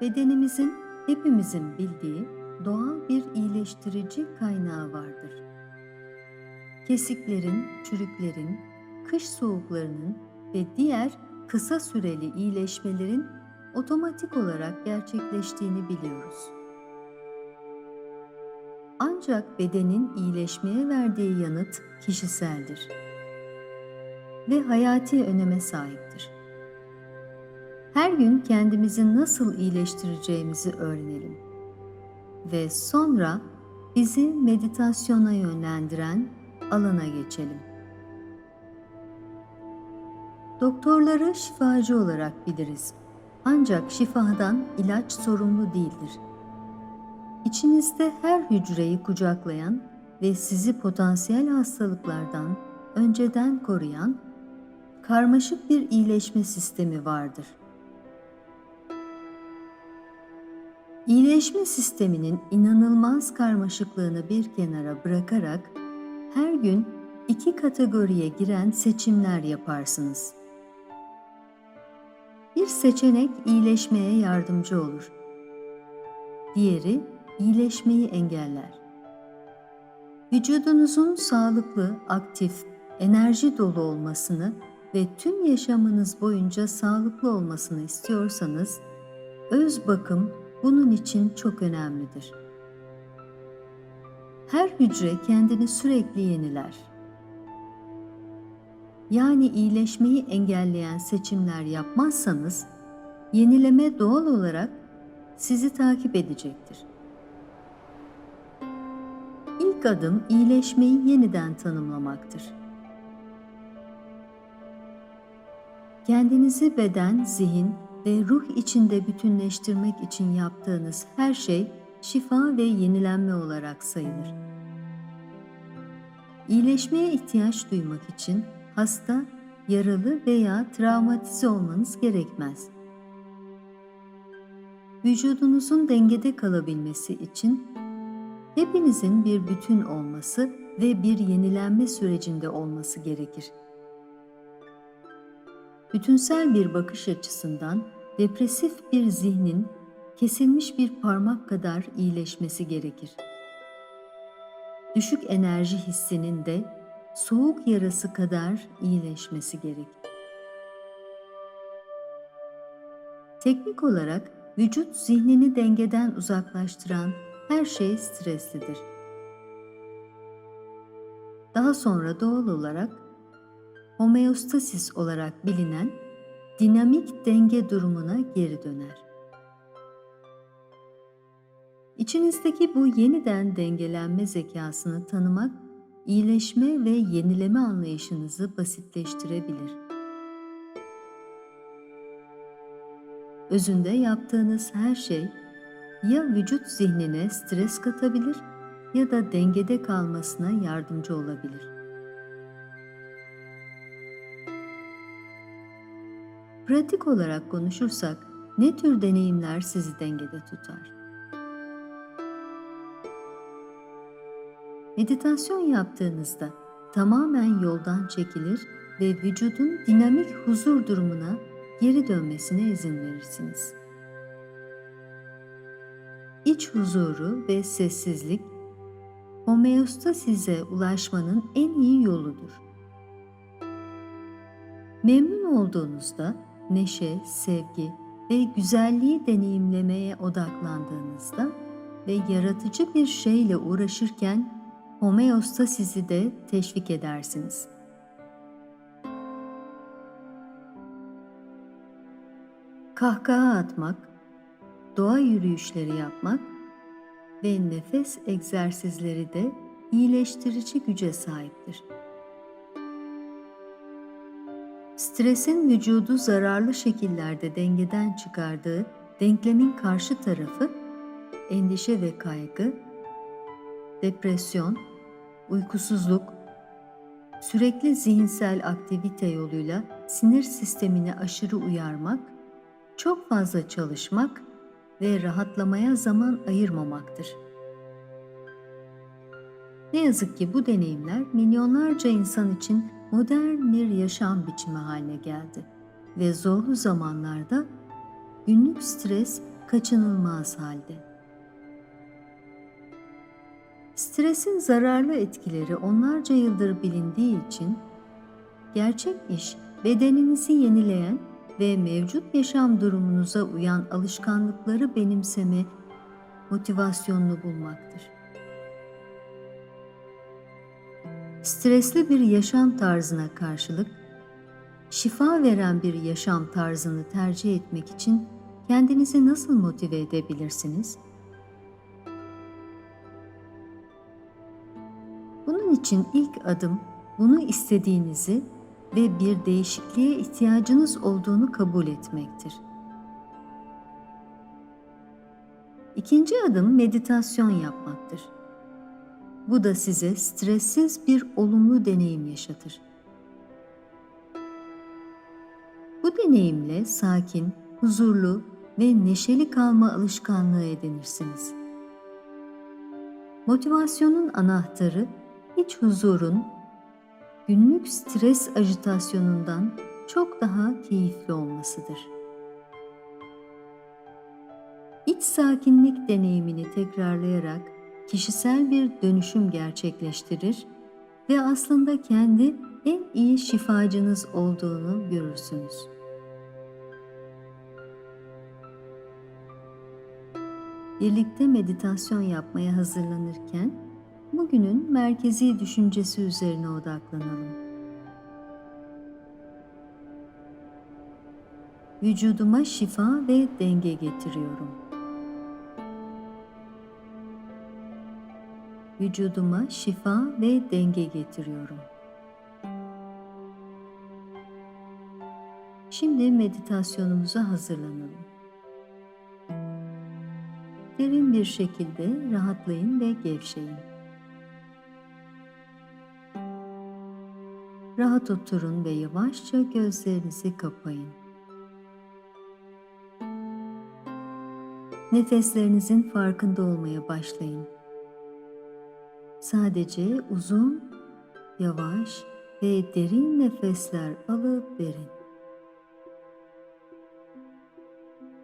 bedenimizin hepimizin bildiği doğal bir iyileştirici kaynağı vardır. Kesiklerin, çürüklerin, kış soğuklarının ve diğer kısa süreli iyileşmelerin otomatik olarak gerçekleştiğini biliyoruz. Ancak bedenin iyileşmeye verdiği yanıt kişiseldir ve hayati öneme sahiptir. Her gün kendimizi nasıl iyileştireceğimizi öğrenelim ve sonra bizi meditasyona yönlendiren alana geçelim. Doktorları şifacı olarak biliriz. Ancak şifadan ilaç sorumlu değildir. İçinizde her hücreyi kucaklayan ve sizi potansiyel hastalıklardan önceden koruyan karmaşık bir iyileşme sistemi vardır. İyileşme sisteminin inanılmaz karmaşıklığını bir kenara bırakarak her gün iki kategoriye giren seçimler yaparsınız. Bir seçenek iyileşmeye yardımcı olur. Diğeri iyileşmeyi engeller. Vücudunuzun sağlıklı, aktif, enerji dolu olmasını ve tüm yaşamınız boyunca sağlıklı olmasını istiyorsanız, öz bakım bunun için çok önemlidir. Her hücre kendini sürekli yeniler. Yani iyileşmeyi engelleyen seçimler yapmazsanız, yenileme doğal olarak sizi takip edecektir. İlk adım iyileşmeyi yeniden tanımlamaktır. Kendinizi beden, zihin ve ruh içinde bütünleştirmek için yaptığınız her şey şifa ve yenilenme olarak sayılır. İyileşmeye ihtiyaç duymak için hasta, yaralı veya travmatize olmanız gerekmez. Vücudunuzun dengede kalabilmesi için hepinizin bir bütün olması ve bir yenilenme sürecinde olması gerekir. Bütünsel bir bakış açısından depresif bir zihnin kesilmiş bir parmak kadar iyileşmesi gerekir. Düşük enerji hissinin de soğuk yarası kadar iyileşmesi gerek. Teknik olarak vücut zihnini dengeden uzaklaştıran her şey streslidir. Daha sonra doğal olarak homeostasis olarak bilinen dinamik denge durumuna geri döner. İçinizdeki bu yeniden dengelenme zekasını tanımak, iyileşme ve yenileme anlayışınızı basitleştirebilir. Özünde yaptığınız her şey ya vücut zihnine stres katabilir ya da dengede kalmasına yardımcı olabilir. Pratik olarak konuşursak ne tür deneyimler sizi dengede tutar? Meditasyon yaptığınızda tamamen yoldan çekilir ve vücudun dinamik huzur durumuna geri dönmesine izin verirsiniz. İç huzuru ve sessizlik homeostasize ulaşmanın en iyi yoludur. Memnun olduğunuzda neşe, sevgi ve güzelliği deneyimlemeye odaklandığınızda ve yaratıcı bir şeyle uğraşırken homeostasizi de teşvik edersiniz. Kahkaha atmak, doğa yürüyüşleri yapmak ve nefes egzersizleri de iyileştirici güce sahiptir. Stresin vücudu zararlı şekillerde dengeden çıkardığı denklemin karşı tarafı endişe ve kaygı, depresyon, uykusuzluk, sürekli zihinsel aktivite yoluyla sinir sistemini aşırı uyarmak, çok fazla çalışmak ve rahatlamaya zaman ayırmamaktır. Ne yazık ki bu deneyimler milyonlarca insan için modern bir yaşam biçimi haline geldi ve zorlu zamanlarda günlük stres kaçınılmaz halde. Stresin zararlı etkileri onlarca yıldır bilindiği için gerçek iş bedeninizi yenileyen ve mevcut yaşam durumunuza uyan alışkanlıkları benimseme motivasyonunu bulmaktır. Stresli bir yaşam tarzına karşılık şifa veren bir yaşam tarzını tercih etmek için kendinizi nasıl motive edebilirsiniz? Bunun için ilk adım bunu istediğinizi ve bir değişikliğe ihtiyacınız olduğunu kabul etmektir. İkinci adım meditasyon yapmaktır. Bu da size stressiz bir olumlu deneyim yaşatır. Bu deneyimle sakin, huzurlu ve neşeli kalma alışkanlığı edinirsiniz. Motivasyonun anahtarı iç huzurun günlük stres ajitasyonundan çok daha keyifli olmasıdır. İç sakinlik deneyimini tekrarlayarak kişisel bir dönüşüm gerçekleştirir ve aslında kendi en iyi şifacınız olduğunu görürsünüz. Birlikte meditasyon yapmaya hazırlanırken bugünün merkezi düşüncesi üzerine odaklanalım. Vücuduma şifa ve denge getiriyorum. Vücuduma şifa ve denge getiriyorum. Şimdi meditasyonumuza hazırlanalım. Derin bir şekilde rahatlayın ve gevşeyin. Rahat oturun ve yavaşça gözlerinizi kapayın. Nefeslerinizin farkında olmaya başlayın. Sadece uzun, yavaş ve derin nefesler alıp verin.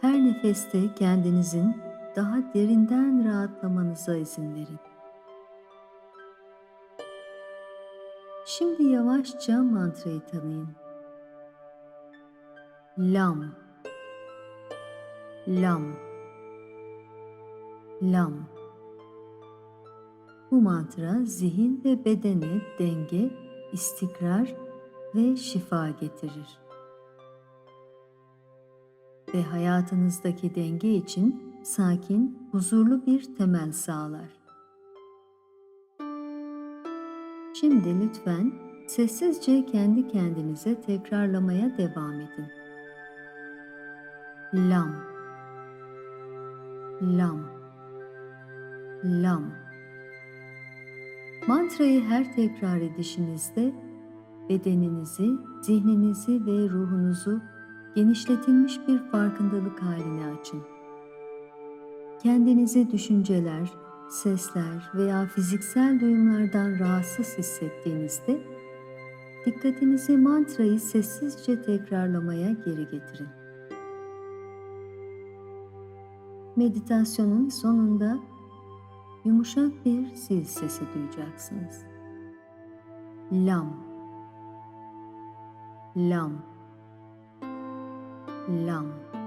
Her nefeste kendinizin daha derinden rahatlamanıza izin verin. Şimdi yavaşça mantrayı tanıyın. Lam Lam Lam Bu mantra zihin ve bedene denge, istikrar ve şifa getirir. Ve hayatınızdaki denge için sakin, huzurlu bir temel sağlar. Şimdi lütfen sessizce kendi kendinize tekrarlamaya devam edin. Lam Lam Lam Mantrayı her tekrar edişinizde bedeninizi, zihninizi ve ruhunuzu genişletilmiş bir farkındalık haline açın. Kendinizi düşünceler, sesler veya fiziksel duyumlardan rahatsız hissettiğinizde dikkatinizi mantrayı sessizce tekrarlamaya geri getirin. Meditasyonun sonunda yumuşak bir zil sesi duyacaksınız. Lam. Lam. Lam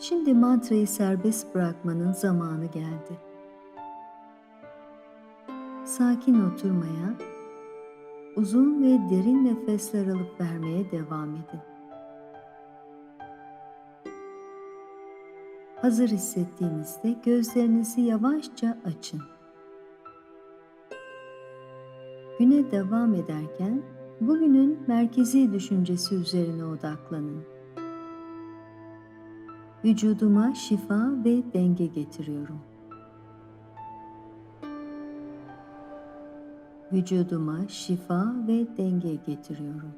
Şimdi mantrayı serbest bırakmanın zamanı geldi. Sakin oturmaya, uzun ve derin nefesler alıp vermeye devam edin. Hazır hissettiğinizde gözlerinizi yavaşça açın. Güne devam ederken bugünün merkezi düşüncesi üzerine odaklanın. Vücuduma şifa ve denge getiriyorum. Vücuduma şifa ve denge getiriyorum.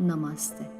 Namaste.